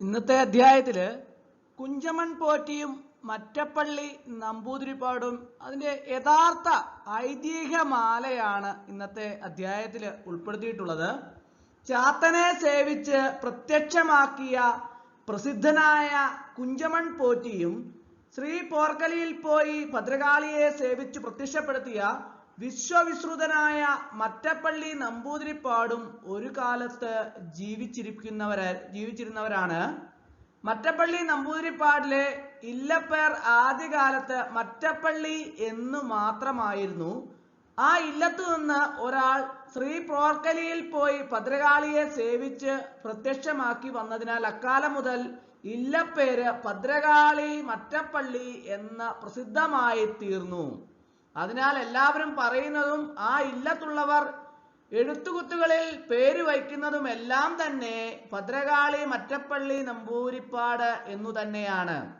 ഇന്നത്തെ അധ്യായത്തിൽ കുഞ്ചമൺ പോറ്റിയും മറ്റപ്പള്ളി നമ്പൂതിരിപ്പാടും അതിന്റെ യഥാർത്ഥ ഐതിഹ്യമാലയാണ് ഇന്നത്തെ അധ്യായത്തിൽ ഉൾപ്പെടുത്തിയിട്ടുള്ളത്. ചാത്തനെ സേവിച്ച് പ്രത്യക്ഷമാക്കിയ പ്രസിദ്ധനായ കുഞ്ചമൺ പോറ്റിയും ശ്രീ പോർക്കലിയിൽ പോയി ഭദ്രകാളിയെ സേവിച്ച് പ്രത്യക്ഷപ്പെടുത്തിയ വിശ്വവിശ്രുതനായ മറ്റപ്പള്ളി നമ്പൂതിരിപ്പാടും ഒരു കാലത്ത് ജീവിച്ചിരിക്കുന്നവര ജീവിച്ചിരുന്നവരാണ്. മറ്റപ്പള്ളി നമ്പൂതിരിപ്പാടിലെ ഇല്ലപ്പേർ ആദ്യകാലത്ത് മറ്റപ്പള്ളി എന്നു മാത്രമായിരുന്നു. ആ ഇല്ലത്തു നിന്ന് ഒരാൾ ശ്രീ പ്രോർക്കലിയിൽ പോയി ഭദ്രകാളിയെ സേവിച്ച് പ്രത്യക്ഷമാക്കി വന്നതിനാൽ അക്കാലം മുതൽ ഇല്ലപ്പേര് ഭദ്രകാളി മറ്റപ്പള്ളി എന്ന പ്രസിദ്ധമായി തീർന്നു അതിനാൽ എല്ലാവരും പറയുന്നതും ആ ഇല്ലത്തുള്ളവർ എഴുത്തുകുത്തുകളിൽ പേര് വയ്ക്കുന്നതും എല്ലാം തന്നെ ഭദ്രകാളി മറ്റപ്പള്ളി നമ്പൂരിപ്പാട് എന്നു തന്നെയാണ്.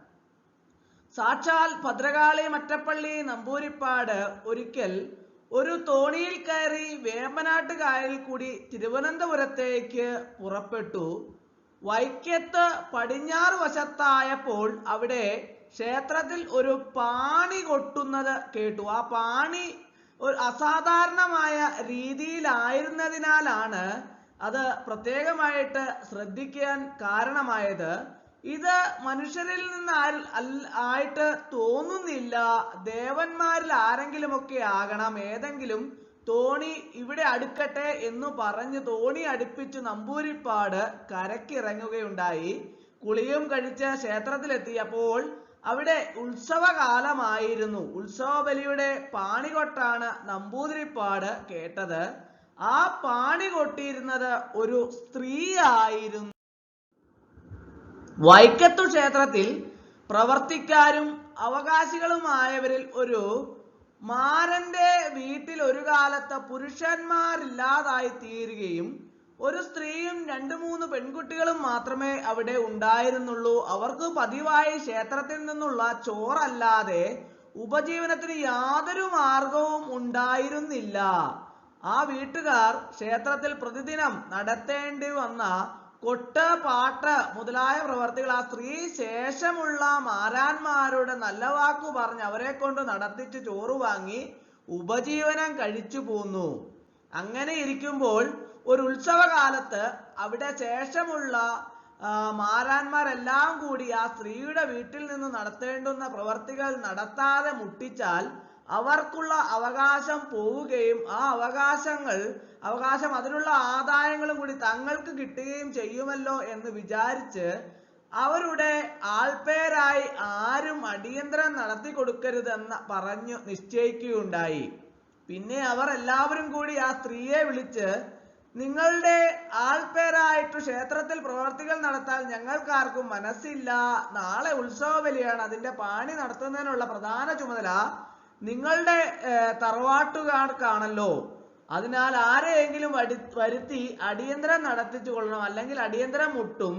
സാക്ഷാൽ ഭദ്രകാളി മറ്റപ്പള്ളി നമ്പൂരിപ്പാട് ഒരിക്കൽ ഒരു തോണിയിൽ കയറി വേമ്പനാട്ട് കായൽ കൂടി തിരുവനന്തപുരത്തേക്ക് പുറപ്പെട്ടു. വൈക്കത്ത് പടിഞ്ഞാറ് വശത്തായപ്പോൾ അവിടെ ക്ഷേത്രത്തിൽ ഒരു പാണി കൊട്ടുന്നത് കേട്ടു. ആ പാണി ഒരു അസാധാരണമായ രീതിയിലായിരുന്നതിനാലാണ് അത് പ്രത്യേകമായിട്ട് ശ്രദ്ധിക്കാൻ കാരണമായത്. ഇത് മനുഷ്യരിൽ നിന്ന് ആയിട്ട് തോന്നുന്നില്ല. ദേവന്മാരിൽ ആരെങ്കിലുമൊക്കെ ആകണം. ഏതെങ്കിലും തോണി ഇവിടെ അടുക്കട്ടെ എന്ന് പറഞ്ഞ് തോണി അടുപ്പിച്ച് നമ്പൂരിപ്പാട് കരക്കിറങ്ങുകയുണ്ടായി കുളിയും കഴിച്ച് ക്ഷേത്രത്തിലെത്തിയപ്പോൾ അവിടെ ഉത്സവകാലമായിരുന്നു. ഉത്സവ ബലിയുടെ പാണികൊട്ടാണ് നമ്പൂതിരിപ്പാട് കേട്ടത്. ആ പാണി കൊട്ടിയിരുന്നത് ഒരു സ്ത്രീ ആയിരുന്നു വൈക്കത്തു ക്ഷേത്രത്തിൽ പ്രവർത്തിക്കാരും അവകാശികളുമായവരിൽ ഒരു മാരന്റെ വീട്ടിൽ ഒരു കാലത്ത് പുരുഷന്മാരില്ലാതായി തീരുകയും ഒരു സ്ത്രീയും രണ്ടു മൂന്ന് പെൺകുട്ടികളും മാത്രമേ അവിടെ ഉണ്ടായിരുന്നുള്ളൂ. അവർക്ക് പതിവായി ക്ഷേത്രത്തിൽ നിന്നുള്ള ചോറല്ലാതെ ഉപജീവനത്തിന് യാതൊരു മാർഗവും ഉണ്ടായിരുന്നില്ല. ആ വീട്ടുകാർ ക്ഷേത്രത്തിൽ പ്രതിദിനം നടത്തേണ്ടി വന്ന കൊട്ട് പാട്ട് മുതലായ പ്രവർത്തികൾ ആ സ്ത്രീ ശേഷമുള്ള മാരാന്മാരുടെ നല്ല വാക്കു പറഞ്ഞ് അവരെ കൊണ്ട് നടത്തിച്ച് ചോറ് വാങ്ങി ഉപജീവനം കഴിച്ചു പോന്നു. അങ്ങനെ ഇരിക്കുമ്പോൾ ഒരു ഉത്സവകാലത്ത് അവിടെ ശേഷമുള്ള മാരാന്മാരെല്ലാം കൂടി ആ സ്ത്രീയുടെ വീട്ടിൽ നിന്ന് നടത്തേണ്ടുന്ന പ്രവർത്തികൾ നടത്താതെ മുട്ടിച്ചാൽ അവർക്കുള്ള അവകാശം പോവുകയും ആ അവകാശങ്ങൾ അവകാശം അതിനുള്ള ആദായങ്ങളും കൂടി തങ്ങൾക്ക് കിട്ടുകയും ചെയ്യുമല്ലോ എന്ന് വിചാരിച്ച് അവരുടെ ആൾപേരായി ആരും അടിയന്തരം നടത്തി കൊടുക്കരുതെന്ന് പറഞ്ഞു നിശ്ചയിക്കുകയുണ്ടായി. പിന്നെ അവർ എല്ലാവരും കൂടി ആ സ്ത്രീയെ വിളിച്ച് നിങ്ങളുടെ ആൾപേരായിട്ട് ക്ഷേത്രത്തിൽ പ്രവർത്തികൾ നടത്താൻ ഞങ്ങൾക്കാർക്കും മനസ്സില്ല. നാളെ ഉത്സവ ബലിയാണ് അതിന്റെ പാണി നടത്തുന്നതിനുള്ള പ്രധാന ചുമതല നിങ്ങളുടെ തറവാട്ടുകാർക്കാണല്ലോ. അതിനാൽ ആരെയെങ്കിലും വടി വരുത്തി അടിയന്തരം നടത്തിച്ചു കൊള്ളണം. അല്ലെങ്കിൽ അടിയന്തരം മുട്ടും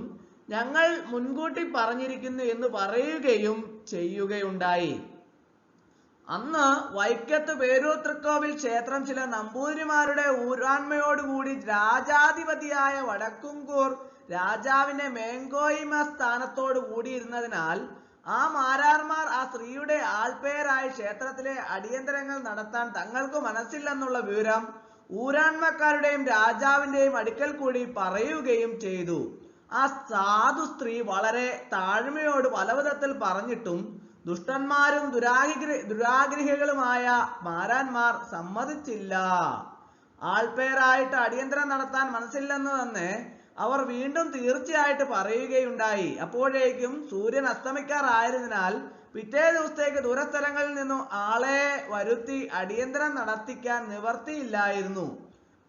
ഞങ്ങൾ മുൻകൂട്ടി പറഞ്ഞിരിക്കുന്നു എന്ന് പറയുകയും ചെയ്യുകയുണ്ടായി. അന്ന് വൈക്കത്ത് പേരൂർ തൃക്കോവിൽ ക്ഷേത്രം ചില നമ്പൂതിരിമാരുടെ ഊരാൺമയോടുകൂടി രാജാധിപതിയായ വടക്കുംകൂർ രാജാവിന്റെ മേങ്കോയിമ സ്ഥാനത്തോട് കൂടിയിരുന്നതിനാൽ ആ മാരാർമാർ ആ സ്ത്രീയുടെ ആൾപേരായി ക്ഷേത്രത്തിലെ അടിയന്തരങ്ങൾ നടത്താൻ തങ്ങൾക്ക് മനസ്സില്ലെന്നുള്ള വിവരം ഊരാൺമക്കാരുടെയും രാജാവിന്റെയും അടുക്കൽ കൂടി പറയുകയും ചെയ്തു. ആ സാധു സ്ത്രീ വളരെ താഴ്മയോട് പലവിധത്തിൽ പറഞ്ഞിട്ടും ദുഷ്ടന്മാരും ദുരാഗ്ര ദുരാഗ്രഹികളുമായ മാരാന്മാർ സമ്മതിച്ചില്ല. ആൾപേരായിട്ട് അടിയന്തരം നടത്താൻ മനസ്സില്ലെന്ന് തന്നെ അവർ വീണ്ടും തീർച്ചയായിട്ട് പറയുകയുണ്ടായി. അപ്പോഴേക്കും സൂര്യൻ അസ്തമിക്കാറായതിനാൽ പിറ്റേ ദിവസത്തേക്ക് ദൂരസ്ഥലങ്ങളിൽ നിന്നും ആളെ വരുത്തി അടിയന്തരം നടത്തിക്കാൻ നിവർത്തിയില്ലായിരുന്നു.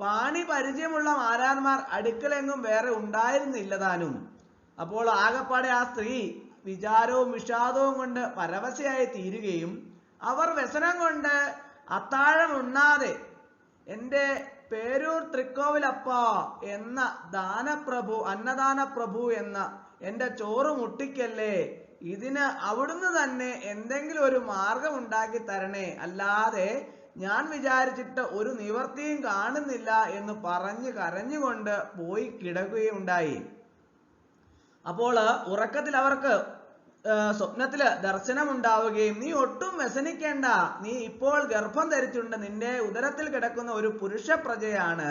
പാണി പരിചയമുള്ള മാരാന്മാർ അടുക്കലെങ്ങും വേറെ ഉണ്ടായിരുന്നില്ല താനും. അപ്പോൾ ആകപ്പാടെ ആ സ്ത്രീ വിചാരവും വിഷാദവും കൊണ്ട് പരവശയായി തീരുകയും അവർ വ്യസനം കൊണ്ട് അത്താഴം ഉണ്ണാതെ എന്റെ പേരൂർ തൃക്കോവിലപ്പ എന്ന ദാനപ്രഭു അന്നദാന പ്രഭു എന്ന എന്റെ ചോറ് മുട്ടിക്കല്ലേ? ഇതിന് അവിടുന്ന് തന്നെ എന്തെങ്കിലും ഒരു മാർഗം ഉണ്ടാക്കി തരണേ. അല്ലാതെ ഞാൻ വിചാരിച്ചിട്ട് ഒരു നിവർത്തിയും കാണുന്നില്ല എന്ന് പറഞ്ഞ് കരഞ്ഞുകൊണ്ട് പോയി കിടക്കുകയുണ്ടായി. അപ്പോൾ ഉറക്കത്തിൽ അവർക്ക് ഏർ ദർശനം ഉണ്ടാവുകയും നീ ഒട്ടും വ്യസനിക്കേണ്ട. നീ ഇപ്പോൾ ഗർഭം ധരിച്ചിട്ടുണ്ട്. നിന്റെ ഉദരത്തിൽ കിടക്കുന്ന ഒരു പുരുഷ പ്രജയാണ്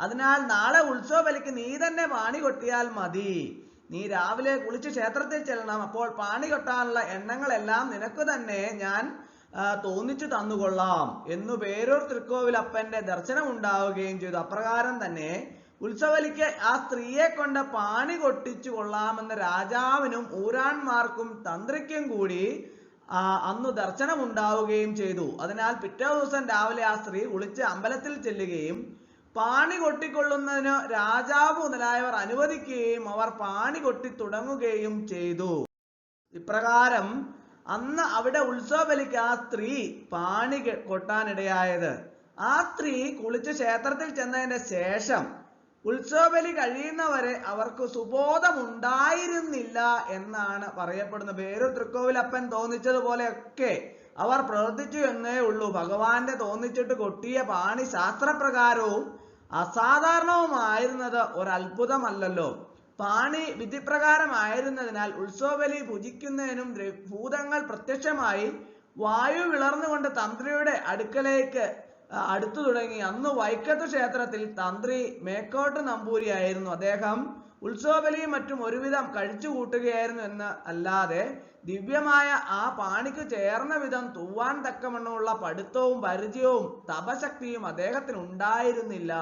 അതിനാൽ നാളെ ഉത്സവ ബലിക്ക് നീ തന്നെ പാണി കൊട്ടിയാൽ മതി. നീ രാവിലെ കുളിച്ച് ക്ഷേത്രത്തിൽ ചെല്ലണം. അപ്പോൾ പാണി കൊട്ടാനുള്ള എണ്ണങ്ങളെല്ലാം നിനക്ക് തന്നെ ഞാൻ തോന്നിച്ചു തന്നുകൊള്ളാം. എന്നു പേരൂർ തൃക്കോവിലപ്പന്റെ ദർശനം ഉണ്ടാവുകയും ചെയ്തു. അപ്രകാരം തന്നെ ഉത്സവലിക്ക് ആ സ്ത്രീയെ കൊണ്ട് പാണി കൊട്ടിച്ചു കൊള്ളാമെന്ന് രാജാവിനും ഊരാന്മാർക്കും തന്ത്രിക്കും കൂടി അന്ന് ദർശനം ഉണ്ടാവുകയും ചെയ്തു. അതിനാൽ പിറ്റേ ദിവസം രാവിലെ ആ സ്ത്രീ കുളിച്ച് അമ്പലത്തിൽ ചെല്ലുകയും പാണി കൊട്ടിക്കൊള്ളുന്നതിന് രാജാവ് മുതലായവർ അനുവദിക്കുകയും അവർ പാണി കൊട്ടി തുടങ്ങുകയും ചെയ്തു. ഇപ്രകാരം അന്ന് അവിടെ ഉത്സവബലിക്ക് ആ സ്ത്രീ പാണി കൊട്ടാനിടയായത് ആ സ്ത്രീ കുളിച്ച് ക്ഷേത്രത്തിൽ ചെന്നതിന്റെ ശേഷം ഉത്സവബലി കഴിയുന്നവരെ അവർക്ക് സുബോധമുണ്ടായിരുന്നില്ല എന്നാണ് പറയപ്പെടുന്നത്. പേര് തൃക്കോവിലപ്പൻ തോന്നിച്ചതുപോലെയൊക്കെ അവർ പ്രവർത്തിച്ചു എന്നേ ഉള്ളൂ. ഭഗവാന്റെ തോന്നിച്ചിട്ട് കൊട്ടിയ പാണി ശാസ്ത്രപ്രകാരവും അസാധാരണവുമായിരുന്നത് ഒരത്ഭുതമല്ലല്ലോ. പാണി വിധിപ്രകാരമായിരുന്നതിനാൽ ഉത്സവബലി ഭുജിക്കുന്നതിനും ഭൂതങ്ങൾ പ്രത്യക്ഷമായി വായു വിളർന്നുകൊണ്ട് തന്ത്രിയുടെ അടുക്കലേക്ക് അടുത്തു തുടങ്ങി. അന്ന് വൈക്കത്ത് ക്ഷേത്രത്തിൽ തന്ത്രി മേക്കോട്ട് നമ്പൂരിയായിരുന്നു അദ്ദേഹം. ഉത്സവബലിയും മറ്റും ഒരുവിധം കഴിച്ചു കൂട്ടുകയായിരുന്നു എന്ന് അല്ലാതെ ദിവ്യമായ ആ പാണിക്ക് ചേർന്ന വിധം തൂവാൻ തക്കവണ്ണമുള്ള പഠിത്തവും പരിചയവും തപശക്തിയും അദ്ദേഹത്തിന് ഉണ്ടായിരുന്നില്ല.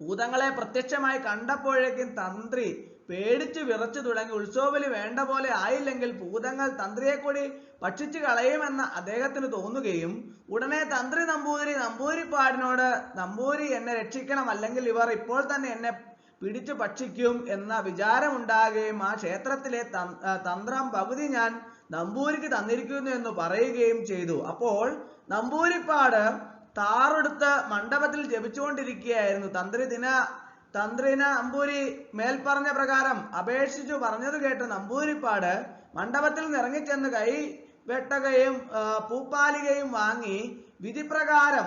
ഭൂതങ്ങളെ പ്രത്യക്ഷമായി കണ്ടപ്പോഴേക്കും തന്ത്രി പേടിച്ചു വിറച്ചു തുടങ്ങി. ഉത്സവബലി വേണ്ട പോലെ ആയില്ലെങ്കിൽ ഭൂതങ്ങൾ തന്ത്രിയെ കൂടി ഭക്ഷിച്ചു കളയുമെന്ന് അദ്ദേഹത്തിന് തോന്നുകയും ഉടനെ തന്ത്രി നമ്പൂതിരി നമ്പൂരിപ്പാടിനോട് നമ്പൂരി എന്നെ രക്ഷിക്കണം അല്ലെങ്കിൽ ഇവർ ഇപ്പോൾ തന്നെ എന്നെ പിടിച്ചു ഭക്ഷിക്കും എന്ന വിചാരമുണ്ടാകുകയും ആ ക്ഷേത്രത്തിലെ തന്ത്രം പകുതി ഞാൻ നമ്പൂരിക്ക് തന്നിരിക്കുന്നു എന്ന് പറയുകയും ചെയ്തു. അപ്പോൾ നമ്പൂരിപ്പാട് താറെടുത്ത് മണ്ഡപത്തിൽ ജപിച്ചുകൊണ്ടിരിക്കുകയായിരുന്നു. തന്ത്രി ദിന തന്ത്രിന നമ്പൂരി മേൽപ്പറഞ്ഞ പ്രകാരം അപേക്ഷിച്ചു പറഞ്ഞത് കേട്ട് നമ്പൂരിപ്പാട് മണ്ഡപത്തിൽ നിന്ന് ഇറങ്ങിച്ചെന്ന് കൈ വെട്ടകയും പൂപ്പാലികയും വാങ്ങി വിധിപ്രകാരം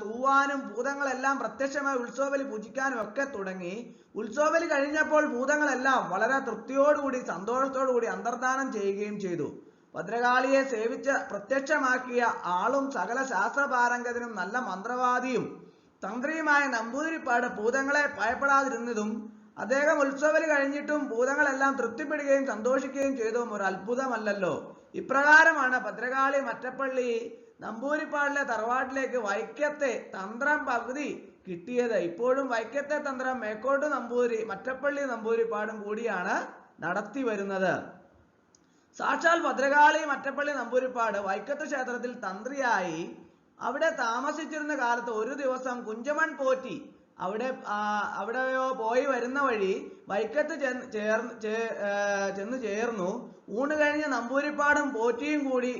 തൂവാനും ഭൂതങ്ങളെല്ലാം പ്രത്യക്ഷമായി ഉത്സവബലി പൂജിക്കാനും ഒക്കെ തുടങ്ങി. ഉത്സവബലി കഴിഞ്ഞപ്പോൾ ഭൂതങ്ങളെല്ലാം വളരെ തൃപ്തിയോടുകൂടി സന്തോഷത്തോടുകൂടി അന്തർദാനം ചെയ്യുകയും ചെയ്തു. ഭദ്രകാളിയെ സേവിച്ച് പ്രത്യക്ഷമാക്കിയ ആളും സകല ശാസ്ത്രപാരംഗതനും നല്ല മന്ത്രവാദിയും തന്ത്രിയുമായ നമ്പൂതിരിപ്പാട് ഭൂതങ്ങളെ ഭയപ്പെടാതിരുന്നതും അദ്ദേഹം ഉത്സവൽ കഴിഞ്ഞിട്ടും ഭൂതങ്ങളെല്ലാം തൃപ്തിപ്പെടുകയും സന്തോഷിക്കുകയും ചെയ്തതും ഒരു അത്ഭുതമല്ലല്ലോ. ഇപ്രകാരമാണ് ഭദ്രകാളി മറ്റപ്പള്ളി നമ്പൂരിപ്പാടിലെ തറവാട്ടിലേക്ക് വൈക്കത്തെ തന്ത്രം പകുതി കിട്ടിയത്. ഇപ്പോഴും വൈക്കത്തെ തന്ത്രം മേക്കോട്ട് നമ്പൂരി മറ്റപ്പള്ളി നമ്പൂരിപ്പാടും കൂടിയാണ് നടത്തി വരുന്നത്. സാക്ഷാൽ ഭദ്രകാളി മറ്റപ്പള്ളി നമ്പൂരിപ്പാട് വൈക്കത്ത് ക്ഷേത്രത്തിൽ തന്ത്രിയായി അവിടെ താമസിച്ചിരുന്ന കാലത്ത് ഒരു ദിവസം കുഞ്ചമൺ പോറ്റി അവിടെ അവിടെയോ പോയി വരുന്ന വഴി വൈക്കത്ത് ചെന്ന് ചേർന്നു. ഊണ് കഴിഞ്ഞ് നമ്പൂരിപ്പാടും പോറ്റിയും കൂടി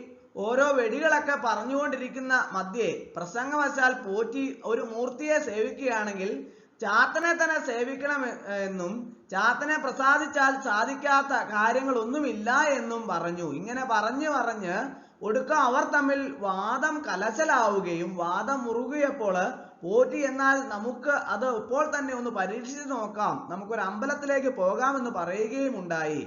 ഓരോ വെടികളൊക്കെ പറഞ്ഞുകൊണ്ടിരിക്കുന്ന മധ്യേ പ്രസംഗവശാൽ പോറ്റി ഒരു മൂർത്തിയെ സേവിക്കുകയാണെങ്കിൽ ചാത്തനെ തന്നെ സേവിക്കണം എന്നും ചാത്തനെ പ്രസാദിച്ചാൽ സാധിക്കാത്ത കാര്യങ്ങളൊന്നുമില്ല എന്നും പറഞ്ഞു. ഇങ്ങനെ പറഞ്ഞു പറഞ്ഞ് ഒടുക്കം അവർ തമ്മിൽ വാദം കലശലാവുകയും വാദം മുറുകിയപ്പോൾ പോറ്റി എന്നാൽ നമുക്ക് അത് ഇപ്പോൾ തന്നെ ഒന്ന് പരീക്ഷിച്ചു നോക്കാം. നമുക്കൊരു അമ്പലത്തിലേക്ക് പോകാമെന്ന് പറയുകയും ഉണ്ടായി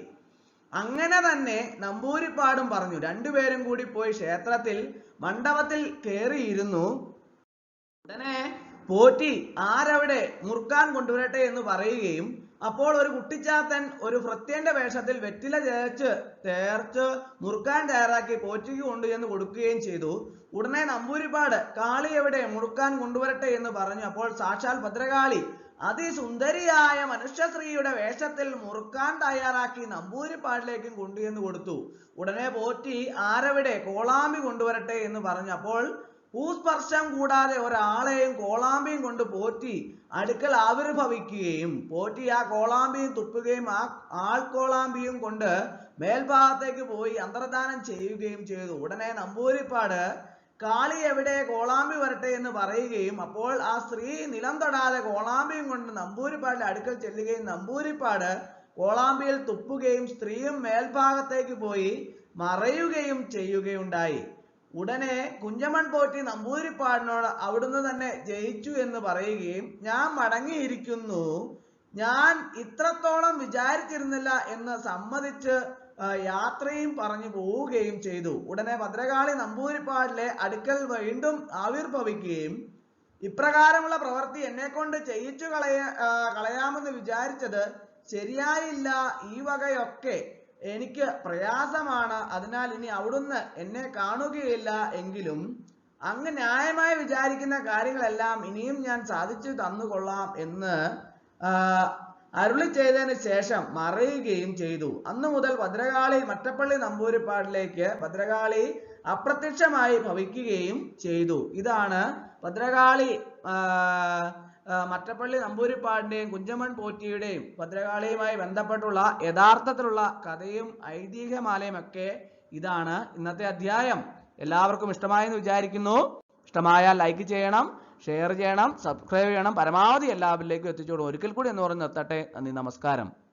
അങ്ങനെ തന്നെ നമ്പൂരിപ്പാടും പറഞ്ഞു. രണ്ടുപേരും കൂടി പോയി ക്ഷേത്രത്തിൽ മണ്ഡപത്തിൽ കയറിയിരുന്നു. ഉടനെ പോറ്റി ആരവിടെ മുറുക്കാൻ കൊണ്ടുവരട്ടെ എന്ന് പറയുകയും അപ്പോൾ ഒരു കുട്ടിച്ചാത്തൻ ഒരു ഭൃത്യന്റെ വേഷത്തിൽ വെറ്റില ചേർച്ച് ചേർച്ച് മുറുക്കാൻ തയ്യാറാക്കി പോറ്റിക്ക് കൊണ്ടുചെന്ന് കൊടുക്കുകയും ചെയ്തു. ഉടനെ നമ്പൂരിപ്പാട് കാളി എവിടെ? മുറുക്കാൻ കൊണ്ടുവരട്ടെ എന്ന് പറഞ്ഞു. അപ്പോൾ സാക്ഷാൽ ഭദ്രകാളി അതിസുന്ദരിയായ മനുഷ്യശ്രീയുടെ വേഷത്തിൽ മുറുക്കാൻ തയ്യാറാക്കി നമ്പൂരിപ്പാടിലേക്കും കൊണ്ടുചെന്ന് കൊടുത്തു. ഉടനെ പോറ്റി ആരവിടെ? കോളാമ്പി കൊണ്ടുവരട്ടെ എന്ന് പറഞ്ഞു. അപ്പോൾ ഭൂസ്പർശം കൂടാതെ ഒരാളെയും കോളാമ്പിയും കൊണ്ട് പോറ്റി അടുക്കൽ ആവിർഭവിക്കുകയും പോറ്റി ആ കോളാമ്പിയും തുപ്പുകയും ആ ആൾക്കോളാമ്പിയും കൊണ്ട് മേൽഭാഗത്തേക്ക് പോയി അന്തർദാനം ചെയ്യുകയും ചെയ്തു. ഉടനെ നമ്പൂരിപ്പാട് കാളി എവിടെ? കോളാമ്പി വരട്ടെ എന്ന് പറയുകയും അപ്പോൾ ആ സ്ത്രീ നിലം തൊടാതെ കോളാമ്പിയും കൊണ്ട് നമ്പൂരിപ്പാടിന്റെ അടുക്കൽ ചെല്ലുകയും നമ്പൂരിപ്പാട് കോളാമ്പിയിൽ തുപ്പുകയും സ്ത്രീയും മേൽഭാഗത്തേക്ക് പോയി മറയുകയും ചെയ്യുകയുണ്ടായി. ഉടനെ കുഞ്ഞമ്മൺ പോറ്റി നമ്പൂതിരിപ്പാടിനോട് അവിടുന്ന് തന്നെ ജയിച്ചു എന്ന് പറയുകയും ഞാൻ മടങ്ങിയിരിക്കുന്നു. ഞാൻ ഇത്രത്തോളം വിചാരിച്ചിരുന്നില്ല എന്ന് സമ്മതിച്ച് യാത്രയും പറഞ്ഞു പോവുകയും ചെയ്തു. ഉടനെ ഭദ്രകാളി നമ്പൂതിരിപ്പാടിലെ അടുക്കൽ വീണ്ടും ആവിർഭവിക്കുകയും ഇപ്രകാരമുള്ള പ്രവൃത്തി എന്നെ കൊണ്ട് ചെയ്യിച്ചു കളയ കളയാമെന്ന് വിചാരിച്ചത് ശരിയായില്ല. ഈ വകയൊക്കെ എനിക്ക് പ്രയാസമാണ്. അതിനാൽ ഇനി അവിടുന്ന് എന്നെ കാണുകയില്ല എങ്കിലും അങ്ങ് ന്യായമായി വിചാരിക്കുന്ന കാര്യങ്ങളെല്ലാം ഇനിയും ഞാൻ സാധിച്ചു തന്നുകൊള്ളാം എന്ന് അരുളി ചെയ്തതിന് ശേഷം മറയുകയും ചെയ്തു. അന്നു മുതൽ ഭദ്രകാളി മറ്റപ്പള്ളി നമ്പൂരിപ്പാടിലേക്ക് ഭദ്രകാളി അപ്രത്യക്ഷമായി ഭവിക്കുകയും ചെയ്തു. ഇതാണ് ഭദ്രകാളി മറ്റപ്പള്ളി നമ്പൂരിപ്പാടിന്റെയും കുഞ്ചമൺ പോറ്റിയുടെയും ഭദ്രകാളിയുമായി ബന്ധപ്പെട്ടുള്ള യഥാർത്ഥത്തിലുള്ള കഥയും ഐതിഹ്യമാലയും ഒക്കെ ഇതാണ് ഇന്നത്തെ അധ്യായം. എല്ലാവർക്കും ഇഷ്ടമായെന്ന് വിചാരിക്കുന്നു. ഇഷ്ടമായാൽ ലൈക്ക് ചെയ്യണം ഷെയർ ചെയ്യണം സബ്സ്ക്രൈബ് ചെയ്യണം. പരമാവധി എല്ലാവരിലേക്കും എത്തിച്ചോടും. ഒരിക്കൽ കൂടി എന്ന് പറഞ്ഞ് നിർത്തട്ടെ. നന്ദി നമസ്കാരം.